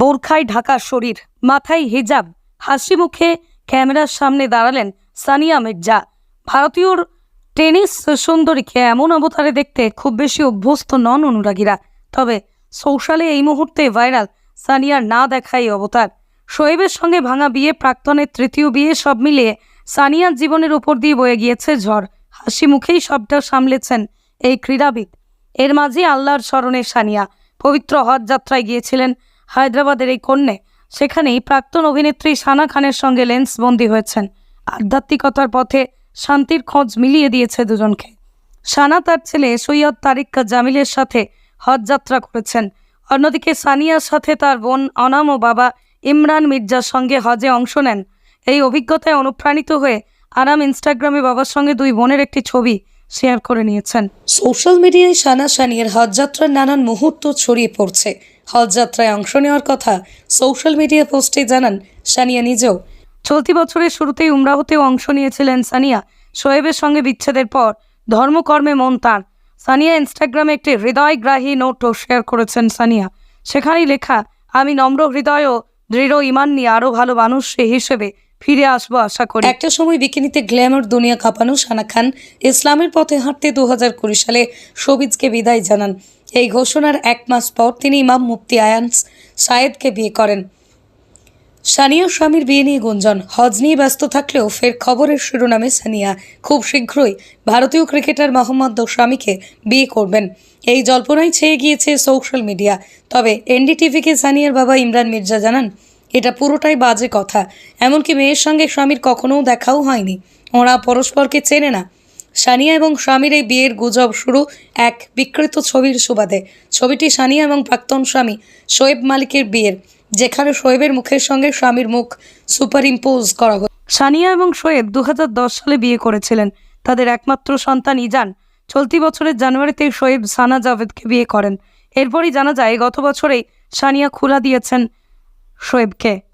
বোরখায় ঢাকা শরীর, মাথায় হিজাব। হাসি মুখে ক্যামেরার সামনে দাঁড়ালেন সানিয়া মির্জা। ভারতীয় টেনিস সুন্দরীকে এমন অবতারে দেখতে খুব বেশি অভ্যস্ত নন অনুরাগীরা। তবে সোশ্যালে এই মুহূর্তে ভাইরাল সানিয়ার না দেখা এই অবতার। শোয়েবের সঙ্গে ভাঙা বিয়ে প্রাক্তনের তৃতীয় বিয়ে সব মিলিয়ে সানিয়ার জীবনের উপর দিয়ে বয়ে গিয়েছে ঝড়। হাসি মুখেই সবটা সামলেছেন এই ক্রীড়াবিদ। এর মাঝে আল্লাহর স্মরণে সানিয়া পবিত্র হজ যাত্রায় গিয়েছিলেন। হায়দ্রাবাদের এই কন্যে। সেখানেই প্রাক্তন অভিনেত্রী সানা খানের সঙ্গে লেন্স বন্দী হয়েছেন। আধ্যাত্মিকতার পথে শান্তির খোঁজ মিলিয়ে দিয়েছে দুজনকে। সানা তার ছেলে সৈয়দ তারিক জামিলের সাথে হজ যাত্রা করেছেন। অন্যদিকে সানিয়ার সাথে তার বোন অনাম ও বাবা ইমরান মির্জার সঙ্গে হজে অংশ নেন। এই অভিজ্ঞতায় অনুপ্রাণিত হয়ে আরাম ইনস্টাগ্রামে বাবার সঙ্গে দুই বোনের একটি ছবি শেয়ার করে নিয়েছেন। সোশ্যাল মিডিয়ায় সানা সানিয়ার হজযাত্রার নানান মুহূর্ত ছড়িয়ে পড়ছে। হজযাত্রায় অংশ নেওয়ার কথা সোশ্যাল মিডিয়া পোস্টে জানান সানিয়া নিজেও। চলতি বছরের শুরুতেই উমরাহতেও অংশ নিয়েছিলেন সানিয়া। শোয়েবের সঙ্গে বিচ্ছেদের পর ধর্মকর্মে মন তার। সানিয়া ইনস্টাগ্রামে একটি হৃদয়গ্রাহী নোটও শেয়ার করেছেন সানিয়া। সেখানেই লেখা আমি নম্র হৃদয় ও দৃঢ় ইমান নিয়ে আরও ভালো মানুষ হিসেবে ফিরে আসব আশা করি। একটা সময় বিকিনিতে গ্ল্যামার দুনিয়া কাঁপানো সানা খান ইসলামের পথে হাঁটতে দু হাজার কুড়ি সালে শোবিজকে বিদায় জানান। এই ঘোষণার এক মাস পর তিনি ইমাম মুফতি আয়ান্স সায়েদকে বিয়ে করেন। সানিয়া স্বামীর বিয়ে নিয়ে গুঞ্জন। হজ নিয়ে ব্যস্ত থাকলেও ফের খবরের শিরোনামে সানিয়া খুব শীঘ্রই ভারতীয় ক্রিকেটার মোহাম্মদ স্বামীকে বিয়ে করবেন। এই জল্পনায় ছেয়ে গিয়েছে সোশ্যাল মিডিয়া। তবে এনডিটিভিকে সানিয়ার বাবা ইমরান মির্জা জানান এটা পুরোটাই বাজে কথা। এমনকি মেয়ের সঙ্গে স্বামীর কখনোও দেখাও হয়নি। ওরা পরস্পরকে চেনে না। সানিয়া এবং স্বামীর এই বিয়ের গুজব শুরু এক বিকৃত ছবির সুবাদে। ছবিটি সানিয়া এবং প্রাক্তন স্বামী শোয়েব মালিকের বিয়ের, যেখানে শোয়েবের মুখের সঙ্গে স্বামীর মুখ সুপার ইম্পোজ করা হয় সানিয়া এবং শোয়েব দু হাজার দশ সালে বিয়ে করেছিলেন। তাদের একমাত্র সন্তান ইজান। চলতি বছরের জানুয়ারিতে শোয়েব সানা জাভেদকে বিয়ে করেন। এরপরই জানা যায়, গত বছরেই সানিয়া খোলা দিয়েছেন Шойбке.